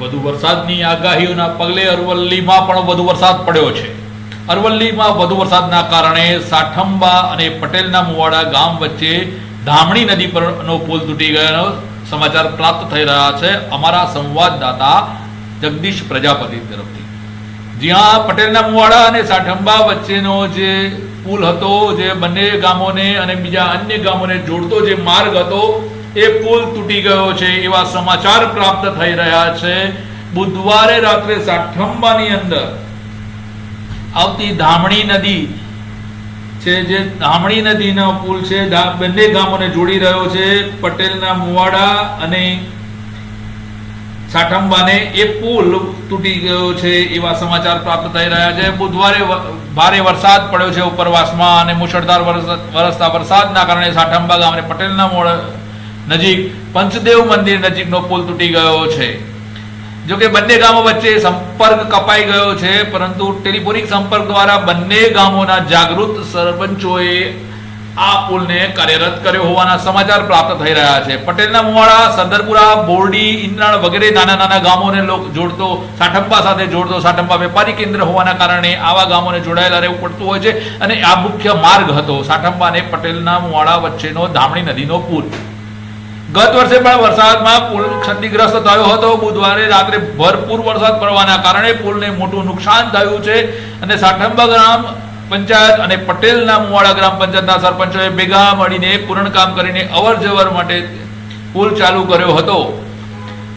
વધુ વરસાદની આગાહીઓના પગલે અરવલ્લીમાં પણ વધુ વરસાદ પડ્યો છે. અરવલ્લીમાં વધુ વરસાદના કારણે સાઠંબા અને પટેલના મુવાડા ગામ વચ્ચે ધામણી નદી પરનો પુલ તૂટી ગયાનો સમાચાર પ્રાપ્ત થઈ રહ્યા છે અમારા સંવાદદાતા જગદીશ પ્રજાપતિ તરફથી. જ્યાં પટેલના મુવાડા અને સાઠંબા વચ્ચેનો જે પુલ હતો, જે બંને ગામોને અને બીજા અન્ય ગામોને જોડતો જે માર્ગ હતો એ પુલ તૂટી ગયો છે એવા સમાચાર પ્રાપ્ત થઈ રહ્યા છે. બુધવારે રાત્રે સાઠંબાની અંદર આવતી ધામણી નદી છે, જે ધામણી નદીનો પુલ છે બંને ગામોને જોડી રહ્યો છે. પટેલના મુવાડા અને સાઠંબાને એ પુલ તૂટી ગયો છે એવા સમાચાર પ્રાપ્ત થઈ રહ્યા છે. બુધવારે ભારે વરસાદ પડ્યો છે ઉપરવાસમાં અને મુશળધાર વરસ- વરસતા વરસાદના કારણે સાઠંબા ગામને પટેલના મોડ નજીક પંચદેવ મંદિર નજીકનો પુલ તૂટી ગયો છે. જો કે બંને ગામો વચ્ચે સંપર્ક કપાઈ ગયો છે, પરંતુ ટેલિફોનિક સંપર્ક દ્વારા બંને ગામોના જાગૃત સરપંચોએ આ પુલને કાર્યરત કર્યો હોવાના સમાચાર પ્રાપ્ત થઈ રહ્યા છે. પટેલના મુવાડા સરદારપુરા બોરડી, ઇન્દ્રાણ વગેરે નાના નાના ગામોને જોડતો, સાઠંબા સાથે જોડતો સાઠંબા વેપારી કેન્દ્ર હોવાના કારણે આવા ગામોને જોડાયેલા રહેવું પડતું હોય છે. અને આ મુખ્ય માર્ગ હતો સાઠંબા અને પટેલના મુવાડા વચ્ચેનો ધામણી નદીનો પુલ. ગત વર્ષે પણ વરસાદમાં પુલ ક્ષતિગ્રસ્ત થયો હતો. બુધવારે રાત્રે ભરપૂર વરસાદ પડવાના કારણે પુલને મોટું નુકસાન થયું છે અને સાઠંબા ગ્રામ પંચાયત અને પટેલના મુવાડા ગ્રામ પંચાયતના સરપંચોએ ભેગા મળીને પૂર્ણકામ કરીને અવર જવર માટે પુલ ચાલુ કર્યો હતો.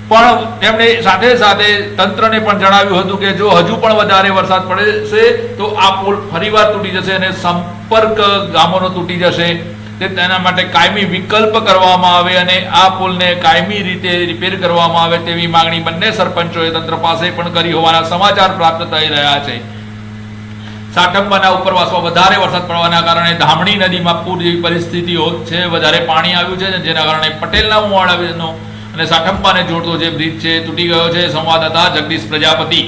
પણ તેમણે સાથે સાથે તંત્રને પણ જણાવ્યું હતું કે જો હજુ પણ વધારે વરસાદ પડે છે, તો આ પુલ ફરીવાર તૂટી જશે અને સંપર્ક ગામોનો તૂટી જશે. તે તેના માટે કાયમી વિકલ્પ કરવામાં આવે અને આ પુલને કાયમી રીતે રિપેર કરવામાં આવે તેવી માંગણી બંને સરપંચોએ તંત્ર પાસે પણ કરી હોવાના સમાચાર પ્રાપ્ત થઈ રહ્યા છે. સાઠંબાના ઉપરવાસમાં વધારે વરસાદ પડવાના કારણે ધામણી નદીમાં પૂર જેવી પરિસ્થિતિઓ છે, વધારે પાણી આવ્યું છે જેના કારણે પટેલના મુવાડાનો અને સાઠંબાને જોડતો જે બ્રિજ છે, તૂટી ગયો છે. સંવાદદાતા જગદીશ પ્રજાપતિ